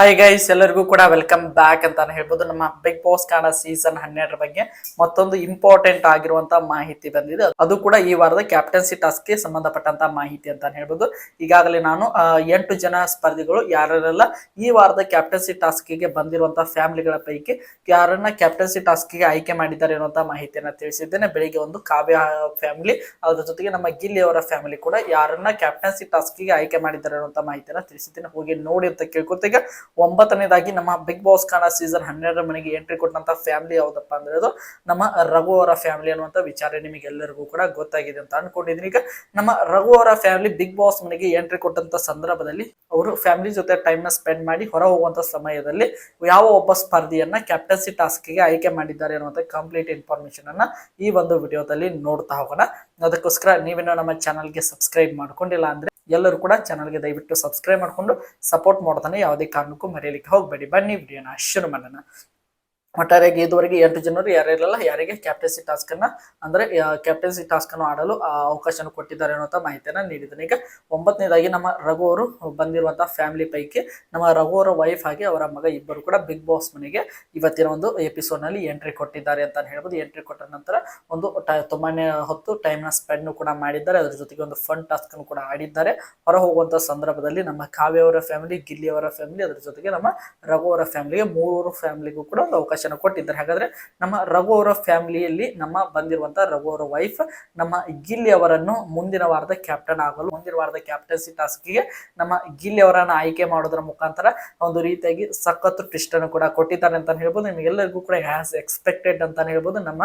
Hi guys ಎಲ್ಲರಿಗೂ ಕೂಡ welcome back ಅಂತಾನೆ ಹೇಳ್ಬೋದು. ನಮ್ಮ ಬಿಗ್ ಬಾಸ್ ಕಾಣ ಸೀಸನ್ ಹನ್ನೆರಡರ ಬಗ್ಗೆ ಮತ್ತೊಂದು ಇಂಪಾರ್ಟೆಂಟ್ ಆಗಿರುವಂತಹ ಮಾಹಿತಿ ಬಂದಿದೆ. ಅದು ಕೂಡ ಈ ವಾರದ ಕ್ಯಾಪ್ಟನ್ಸಿ ಟಾಸ್ಕ್ಗೆ ಸಂಬಂಧಪಟ್ಟಂತ ಮಾಹಿತಿ ಅಂತಾನೆ ಹೇಳ್ಬೋದು. ಈಗಾಗಲೇ ನಾನು ಎಂಟು ಜನ ಸ್ಪರ್ಧಿಗಳು ಯಾರೆಲ್ಲ ಈ ವಾರದ ಕ್ಯಾಪ್ಟನ್ಸಿ ಟಾಸ್ಕ್ಗೆ ಬಂದಿರುವಂತಹ ಫ್ಯಾಮಿಲಿಗಳ ಪೈಕಿ ಯಾರನ್ನ ಕ್ಯಾಪ್ಟನ್ಸಿ ಟಾಸ್ಕ್ಗೆ ಆಯ್ಕೆ ಮಾಡಿದ್ದಾರೆ ಅನ್ನುವಂತಹ ಮಾಹಿತಿಯನ್ನ ತಿಳಿಸಿದ್ದೇನೆ. ಬೆಳಿಗ್ಗೆ ಒಂದು ಕಾವ್ಯ ಫ್ಯಾಮಿಲಿ ಅದರ ಜೊತೆಗೆ ನಮ್ಮ ಗಿಲ್ಲಿ ಅವರ ಫ್ಯಾಮಿಲಿ ಕೂಡ ಯಾರನ್ನ ಕ್ಯಾಪ್ಟನ್ಸಿ ಟಾಸ್ಕ್ಗೆ ಆಯ್ಕೆ ಮಾಡಿದ್ದಾರೆ ಅನ್ನುವಂತ ಮಾಹಿತಿಯನ್ನ ತಿಳಿಸಿದ್ದೇನೆ. ಹೋಗಿ ನೋಡಿ ಅಂತ ಕೇಳ್ಕೊತ ಈಗ ಒಂಬತ್ತನೇದಾಗಿ ನಮ್ಮ ಬಿಗ್ ಬಾಸ್ ಕಾಣ ಸೀಸನ್ ಹನ್ನೆರಡರ ಮನೆಗೆ ಎಂಟ್ರಿ ಕೊಟ್ಟಂತ ಫ್ಯಾಮಿಲಿ ಯಾವ್ದಪ್ಪ ಅಂದ್ರೆ ಅದು ನಮ್ಮ ರಘು ಅವರ ಫ್ಯಾಮಿಲಿ ಅನ್ನುವಂತ ವಿಚಾರ ನಿಮಗೆ ಎಲ್ಲರಿಗೂ ಕೂಡ ಗೊತ್ತಾಗಿದೆ ಅಂತ ಅನ್ಕೊಂಡಿದ್ದೀನಿ ಈಗ ನಮ್ಮ ರಘು ಅವರ ಫ್ಯಾಮಿಲಿ ಬಿಗ್ ಬಾಸ್ ಮನೆಗೆ ಎಂಟ್ರಿ ಕೊಟ್ಟಂತ ಸಂದರ್ಭದಲ್ಲಿ ಅವರು ಫ್ಯಾಮಿಲಿ ಜೊತೆ ಟೈಮ್ನ ಸ್ಪೆಂಡ್ ಮಾಡಿ ಹೊರ ಹೋಗುವಂತ ಸಮಯದಲ್ಲಿ ಯಾವ ಒಬ್ಬ ಸ್ಪರ್ಧಿಯನ್ನ ಕ್ಯಾಪ್ಟನ್ಸಿ ಟಾಸ್ಕ್ಗೆ ಆಯ್ಕೆ ಮಾಡಿದ್ದಾರೆ ಅನ್ನುವಂತ ಕಂಪ್ಲೀಟ್ ಇನ್ಫಾರ್ಮೇಶನ್ ಅನ್ನ ಈ ಒಂದು ವಿಡಿಯೋದಲ್ಲಿ ನೋಡ್ತಾ ಹೋಗೋಣ. ಅದಕ್ಕೋಸ್ಕರ ನೀವೇನೋ ನಮ್ಮ ಚಾನಲ್ಗೆ ಸಬ್ಸ್ಕ್ರೈಬ್ ಮಾಡ್ಕೊಂಡಿಲ್ಲ ಅಂದ್ರೆ ಎಲ್ಲರೂ ಕೂಡ ಚಾನಲ್ಗೆ ದಯವಿಟ್ಟು ಸಬ್ಸ್ಕ್ರೈಬ್ ಮಾಡ್ಕೊಂಡು ಸಪೋರ್ಟ್ ಮಾಡ್ತಾನೆ ಯಾವುದೇ ಕಾರಣಕ್ಕೂ ಮರೆಯಲಿಕ್ಕೆ ಹೋಗಬೇಡಿ. ಬನ್ನಿ ವಿಡಿಯೋನ ಶುರು ಮಾಡೋಣ. ಒಟ್ಟಾರೆಯಾಗಿ ಇದುವರೆಗೆ ಎಂಟು ಜನರು ಯಾರ್ಯಾರೆಲ್ಲ ಯಾರಿಗೆ ಕ್ಯಾಪ್ಟನ್ಸಿ ಟಾಸ್ಕ್ ಅನ್ನ, ಅಂದ್ರೆ ಕ್ಯಾಪ್ಟನ್ಸಿ ಟಾಸ್ಕ್ ಅನ್ನು ಆಡಲು ಅವಕಾಶ ಕೊಟ್ಟಿದ್ದಾರೆ ಅನ್ನುವಂಥ ಮಾಹಿತಿಯನ್ನು ನೀಡಿದ್ದಾರೆ ಈಗ ಒಂಬತ್ತನೇದಾಗಿ ನಮ್ಮ ರಘು ಅವರು ಬಂದಿರುವಂತಹ ಫ್ಯಾಮಿಲಿ ಪೈಕಿ ನಮ್ಮ ರಘು ಅವರ ವೈಫ್ ಆಗಿ ಅವರ ಮಗ ಇಬ್ಬರು ಕೂಡ ಬಿಗ್ ಬಾಸ್ ಮನೆಗೆ ಇವತ್ತಿನ ಒಂದು ಎಪಿಸೋಡ್ನಲ್ಲಿ ಎಂಟ್ರಿ ಕೊಟ್ಟಿದ್ದಾರೆ ಅಂತ ಹೇಳ್ಬೋದು. ಎಂಟ್ರಿ ಕೊಟ್ಟ ನಂತರ ಒಂದು ತುಂಬಾನೇ ಹೊತ್ತು ಟೈಮ್ನ ಸ್ಪೆಂಡ್ ಕೂಡ ಮಾಡಿದ್ದಾರೆ. ಅದ್ರ ಜೊತೆಗೆ ಒಂದು ಫನ್ ಟಾಸ್ಕ್ ಅನ್ನು ಕೂಡ ಆಡಿದ್ದಾರೆ. ಹೊರ ಹೋಗುವಂತ ಸಂದರ್ಭದಲ್ಲಿ ನಮ್ಮ ಕಾವ್ಯ ಅವರ ಫ್ಯಾಮಿಲಿ ಗಿಲ್ಲಿ ಅವರ ಫ್ಯಾಮಿಲಿ ಅದ್ರ ಜೊತೆಗೆ ನಮ್ಮ ರಘು ಅವರ ಫ್ಯಾಮಿಲಿಗೆ ಮೂರು ಫ್ಯಾಮಿಲಿಗೂ ಕೂಡ ಒಂದು ಅವಕಾಶನ ಕೊಟ್ಟಿದ್ದಾರೆ. ಹಾಗಾದ್ರೆ ನಮ್ಮ ರಘು ಅವರ ಫ್ಯಾಮಿಲಿಯಲ್ಲಿ ನಮ್ಮ ಬಂದಿರುವಂತ ರಘು ಅವರ ವೈಫ್ ನಮ್ಮ ಗಿಲ್ಲಿ ಅವರನ್ನು ಮುಂದಿನ ವಾರದ ಕ್ಯಾಪ್ಟನ್ ಆಗಲು, ಮುಂದಿನ ವಾರದ ಕ್ಯಾಪ್ಟನ್ಸಿ ಟಾಸ್ಕ್ಗೆ ನಮ್ಮ ಗಿಲ್ಲಿ ಅವರನ್ನು ಆಯ್ಕೆ ಮಾಡೋದ್ರ ಮುಖಾಂತರ ಒಂದು ರೀತಿಯಾಗಿ ಸಖತ್ತು ಟ್ವಿಸ್ಟ್ ಅನ್ನು ಕೂಡ ಕೊಟ್ಟಿದ್ದಾರೆ ಅಂತ ಹೇಳ್ಬೋದು. ನಿಮಗೆಲ್ಲರಿಗೂ ಕೂಡ ಹ್ಯಾಸ್ ಎಕ್ಸ್ಪೆಕ್ಟೆಡ್ ಅಂತ ಹೇಳ್ಬೋದು. ನಮ್ಮ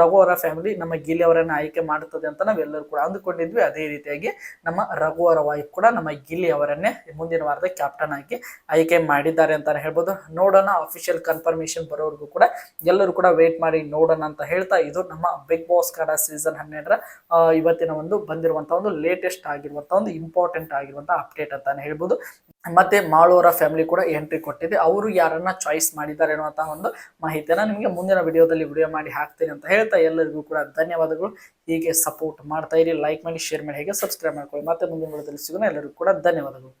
ರಘು ಅವರ ಫ್ಯಾಮಿಲಿ ನಮ್ಮ ಗಿಲ್ಲಿ ಅವರನ್ನು ಆಯ್ಕೆ ಮಾಡುತ್ತದೆ ಅಂತ ನಾವೆಲ್ಲರೂ ಕೂಡ ಅಂದುಕೊಂಡಿದ್ವಿ. ಅದೇ ರೀತಿಯಾಗಿ ನಮ್ಮ ರಘು ಅವರ ವೈಫ್ ಕೂಡ ನಮ್ಮ ಗಿಲ್ಲಿ ಅವರನ್ನೇ ಮುಂದಿನ ವಾರದ ಕ್ಯಾಪ್ಟನ್ ಆಗಿ ಆಯ್ಕೆ ಮಾಡಿದ್ದಾರೆ ಅಂತಾನೆ ಹೇಳ್ಬೋದು. ನೋಡೋಣ ಅಫಿಷಿಯಲ್ ಕನ್ಫರ್ಮೇಶನ್ ಬರೋವರೆಗೂ ಕೂಡ ಎಲ್ಲರೂ ಕೂಡ ವೇಟ್ ಮಾಡಿ ನೋಡೋಣ ಅಂತ ಹೇಳ್ತಾ ಇದು ನಮ್ಮ ಬಿಗ್ ಬಾಸ್ ಕಡ ಸೀಸನ್ ಹನ್ನೆರಡರ ಇವತ್ತಿನ ಒಂದು ಬಂದಿರುವಂತಹ ಒಂದು ಲೇಟೆಸ್ಟ್ ಆಗಿರುವಂತಹ ಒಂದು ಇಂಪಾರ್ಟೆಂಟ್ ಆಗಿರುವಂತಹ ಅಪ್ಡೇಟ್ ಅಂತಾನೆ ಹೇಳ್ಬೋದು. ಮತ್ತೆ ಮಾಳೋರ ಫ್ಯಾಮಿಲಿ ಕೂಡ ಎಂಟ್ರಿ ಕೊಟ್ಟಿದೆ. ಅವರು ಯಾರನ್ನ ಚಾಯ್ಸ್ ಮಾಡಿದ್ದಾರೆ ಅನ್ನುವಂತಹ ಒಂದು ಮಾಹಿತಿಯನ್ನ ನಿಮಗೆ ಮುಂದಿನ ವಿಡಿಯೋದಲ್ಲಿ ವಿಡಿಯೋ ಮಾಡಿ ಹಾಕ್ತೀನಿ ಅಂತ ಹೇಳ್ತಾ ಎಲ್ಲರಿಗೂ ಕೂಡ ಧನ್ಯವಾದಗಳು. ಹೀಗೆ ಸಪೋರ್ಟ್ ಮಾಡ್ತಾ ಇರಿ ಲೈಕ್ ಮಾಡಿ ಶೇರ್ ಮಾಡಿ, ಹೇಗೆ ಸಬ್ಸ್ಕ್ರೈಬ್ ಮಾಡ್ಕೊಳ್ಳಿ. ಮತ್ತೆ ಮುಂದಿನ ವಿಡಿಯೋದಲ್ಲಿ ಸಿಗೋಣ. ಎಲ್ಲರಿಗೂ ಕೂಡ ಧನ್ಯವಾದಗಳು.